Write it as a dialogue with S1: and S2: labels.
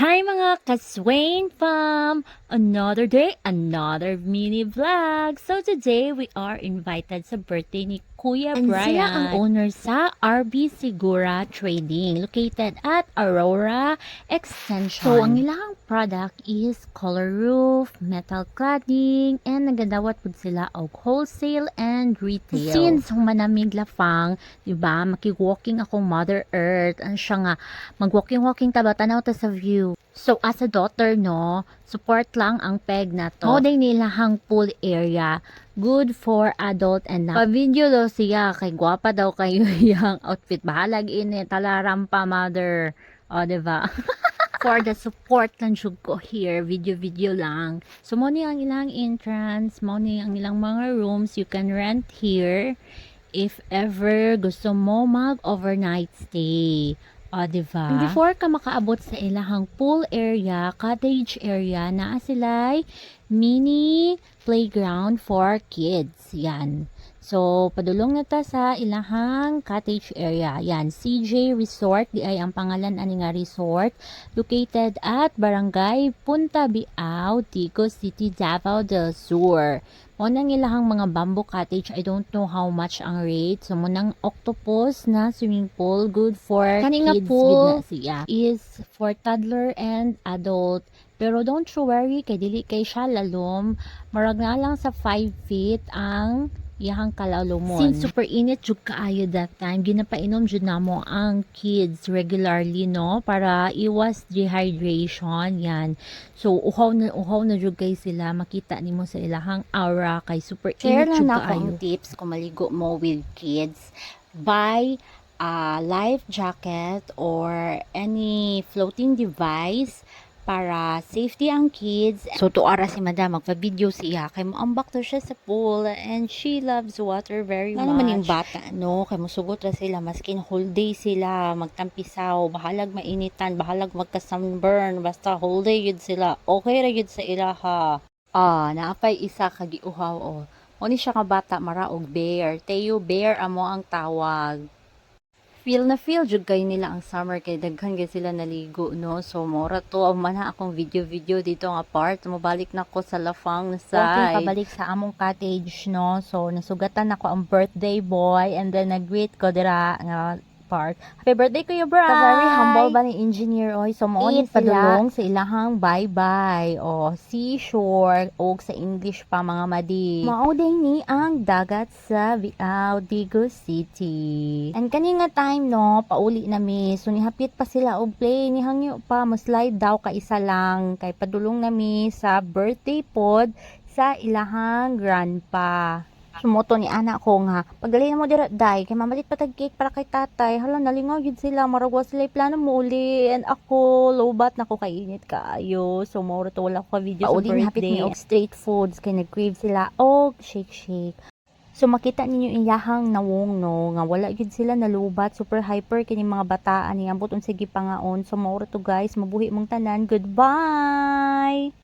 S1: Hi mga kaswain fam! Another day, another mini vlog. So today, we are invited sa birthday ni Kuya
S2: And
S1: Brian.
S2: sila
S1: ang owner sa RB Sigura Trading located at Aurora Extension. So, ang ilang product is color roof, metal cladding, and nagadawat po sila og wholesale and retail. Since manamig lafang, di ba, makig-walking akong Mother Earth, ang siya nga, mag-walking-walking taba, tanaw ta sa view. So, as a daughter, no, support lang ang peg na to. Modeng nila hang pool area. Good for adult and na. Pa-video daw siya, kay gwapa daw kayo yung outfit. Bahalag ini, talaram pa, mother. O, diba? for the support lang jud ko here, video-video lang. So, mo ni ang ilang entrance, mo ni ang ilang mga rooms you can rent here if ever gusto mo mag-overnight stay. O, diba? And before ka makaabot sa ilahang pool area, cottage area, naa sila'y mini playground for kids. Yan. So, padulong na ta sa ilahang cottage area. Yan, CJ Resort, di ay ang pangalan ani nga resort, located at Barangay Punta Biao, Tico City, Davao del Sur. Munang ilahang mga bamboo cottage, I don't know how much ang rate. So, munang octopus na swimming pool, good for
S2: Kani nga
S1: kids
S2: pool
S1: with na siya. Is for toddler and adult. Pero don't you worry, kay dili kay siya lalom. Marag na lang sa 5 feet ang iyahang kalalumon. Since super init jud kaayo that time, ginapainom jud namo ang kids regularly no para iwas dehydration yan. So uhaw na uhaw na jud kay sila makita nimo sa ilahang aura kay super
S2: Share
S1: init jud
S2: na
S1: kaayo.
S2: akong tips kung maligo mo with kids. Buy a life jacket or any floating device para safety ang kids. So, tuara si madam, magpa-video siya. Kay mo ambak to siya sa pool and she loves water very
S1: Nga
S2: much.
S1: naman
S2: yung bata, no? Kay musugot ra sila, maskin whole day sila, magtampisaw, bahalag mainitan, bahalag magka-sunburn, basta whole day yun sila. Okay ra yun sa ilaha. Ah, naapay isa kagiuhaw oh. Mo ni siya ka bata maraog bear. Teo bear amo ang tawag. Feel na feel jud kay nila ang summer kay daghan kay sila naligo no. So mora to ang mana akong video-video dito nga part. Mobalik na ko sa Lafang na
S1: Okay,
S2: side.
S1: pabalik sa among cottage, no? So, nasugatan ako ang birthday boy and then nag-greet ko dira nga part. Happy birthday Kuya Bri!
S2: Ka very humble ba ni engineer oy. So mo ni
S1: padulong sa ilahang bye-bye o seashore o sa English pa mga madi.
S2: Mao din ni ang dagat sa Viao, Digo City.
S1: And kani nga time no, pauli na mi. So nihapit pa sila og play ni hangyo pa mo slide daw ka isa lang kay padulong na mi sa birthday pod sa ilahang grandpa.
S2: Sumoto ni anak ko nga, pagali na mo dira day, kay mamalit pa tag cake para kay tatay. Hala, nalingaw yun sila, maragwa sila plano mo uli. And ako, lowbat na ko kainit kaayo. So, maura to wala ko ka video sa
S1: Pauli hapit
S2: birthday. og street foods, kay nag-crave sila, og shake shake. So, makita ninyo iyahang nawong no, nga wala yun sila nalubat, super hyper kini mga bataan, ni ambot unsige pangaon. So, maura to guys, mabuhi mong tanan. Goodbye!